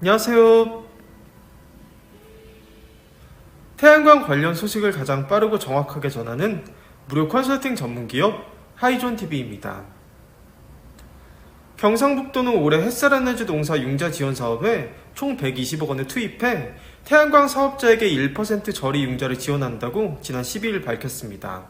안녕하세요. 태양광 관련 소식을 가장 빠르고 정확하게 전하는 무료 컨설팅 전문 기업 하이존 TV입니다. 경상북도는 올해 햇살에너지 농사 융자 지원 사업에 총 120억 원을 투입해 태양광 사업자에게 1% 저리 융자를 지원한다고 지난 12일 밝혔습니다.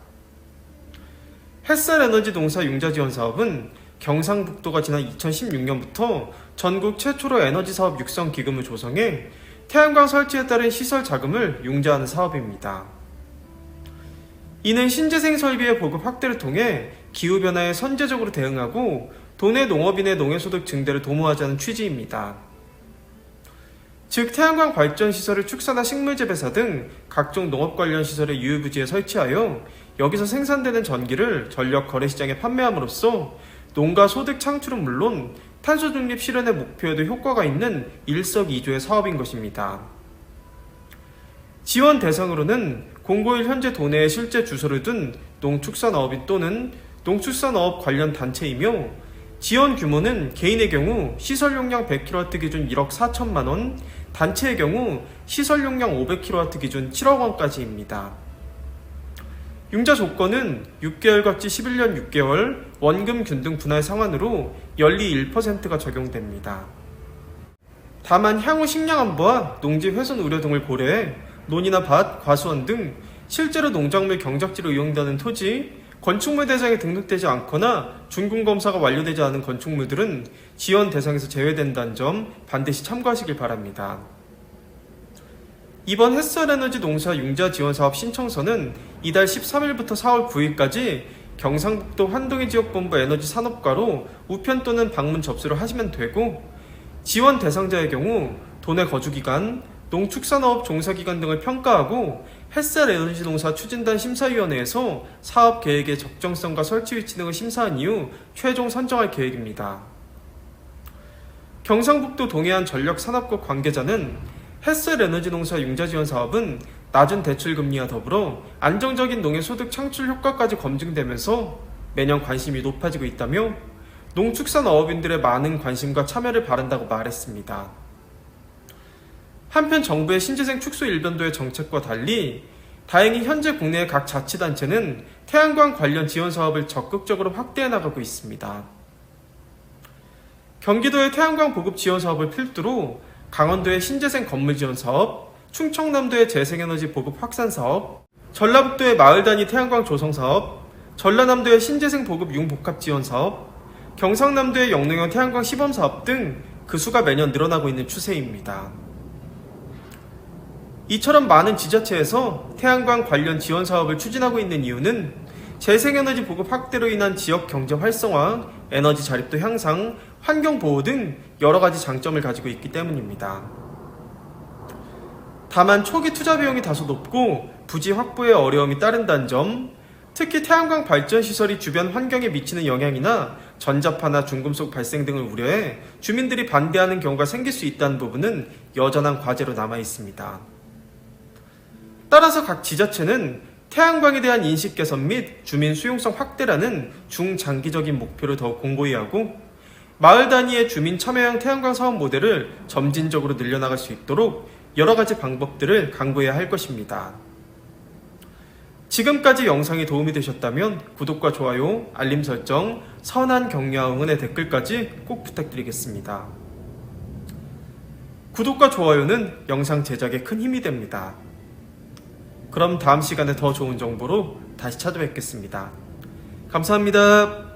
햇살에너지 농사 융자 지원 사업은 경상북도가 지난 2016년부터 전국 최초로 에너지 사업 육성 기금을 조성해 태양광 설치에 따른 시설 자금을 융자하는 사업입니다. 이는 신재생 설비의 보급 확대를 통해 기후변화에 선제적으로 대응하고 도내 농업인의 농해소득 증대를 도모하자는 취지입니다. 즉 태양광 발전 시설을 축사나 식물재배사 등 각종 농업 관련 시설의 유휴부지에 설치하여 여기서 생산되는 전기를 전력 거래 시장에 판매함으로써 농가 소득 창출은 물론 탄소 중립 실현의 목표에도 효과가 있는 일석이조의 사업인 것입니다. 지원 대상으로는 공고일 현재 도내에 실제 주소를 둔 농축산어업인 또는 농축산어업 관련 단체이며 지원 규모는 개인의 경우 시설 용량 100kW 기준 1억 4천만 원, 단체의 경우 시설 용량 500kW 기준 7억 원까지입니다. 융자 조건은 6개월같이 11년 6개월 원금 균등 분할 상환으로 연리 1%가 적용됩니다. 다만 향후 식량 안보와 농지 훼손 우려 등을 고려해 논이나 밭, 과수원 등 실제로 농작물 경작지로 이용되는 토지, 건축물 대상에 등록되지 않거나 준공 검사가 완료되지 않은 건축물들은 지원 대상에서 제외된다는 점 반드시 참고하시길 바랍니다. 이번 햇살에너지 농사 융자 지원 사업 신청서는 이달 13일부터 4월 9일까지 경상북도 환동해 지역본부 에너지 산업과로 우편 또는 방문 접수를 하시면 되고 지원 대상자의 경우 도내 거주기간, 농축산업 종사기간 등을 평가하고 햇살 에너지 농사 추진단 심사위원회에서 사업 계획의 적정성과 설치 위치 등을 심사한 이후 최종 선정할 계획입니다. 경상북도 동해안 전력 산업국 관계자는 햇살 에너지 농사 융자 지원 사업은 낮은 대출 금리와 더불어 안정적인 농해 소득 창출 효과까지 검증되면서 매년 관심이 높아지고 있다며 농축산 어업인들의 많은 관심과 참여를 바란다고 말했습니다. 한편 정부의 신재생 축소 일변도의 정책과 달리 다행히 현재 국내의 각 자치단체는 태양광 관련 지원 사업을 적극적으로 확대해 나가고 있습니다. 경기도의 태양광 보급 지원 사업을 필두로 강원도의 신재생 건물 지원 사업, 충청남도의 재생에너지 보급 확산 사업, 전라북도의 마을 단위 태양광 조성 사업, 전라남도의 신재생 보급 융복합 지원 사업, 경상남도의 영농형 태양광 시범 사업 등 그 수가 매년 늘어나고 있는 추세입니다. 이처럼 많은 지자체에서 태양광 관련 지원 사업을 추진하고 있는 이유는 재생에너지 보급 확대로 인한 지역 경제 활성화, 에너지 자립도 향상, 환경 보호 등 여러 가지 장점을 가지고 있기 때문입니다. 다만 초기 투자 비용이 다소 높고 부지 확보에 어려움이 따른다는 점, 특히 태양광 발전 시설이 주변 환경에 미치는 영향이나 전자파나 중금속 발생 등을 우려해 주민들이 반대하는 경우가 생길 수 있다는 부분은 여전한 과제로 남아 있습니다. 따라서 각 지자체는 태양광에 대한 인식 개선 및 주민 수용성 확대라는 중장기적인 목표를 더욱 공고히 하고 마을 단위의 주민 참여형 태양광 사업 모델을 점진적으로 늘려나갈 수 있도록 여러 가지 방법들을 강구해야 할 것입니다. 지금까지 영상이 도움이 되셨다면 구독과 좋아요, 알림 설정, 선한 격려와 응원의 댓글까지 꼭 부탁드리겠습니다. 구독과 좋아요는 영상 제작에 큰 힘이 됩니다. 그럼 다음 시간에 더 좋은 정보로 다시 찾아뵙겠습니다. 감사합니다.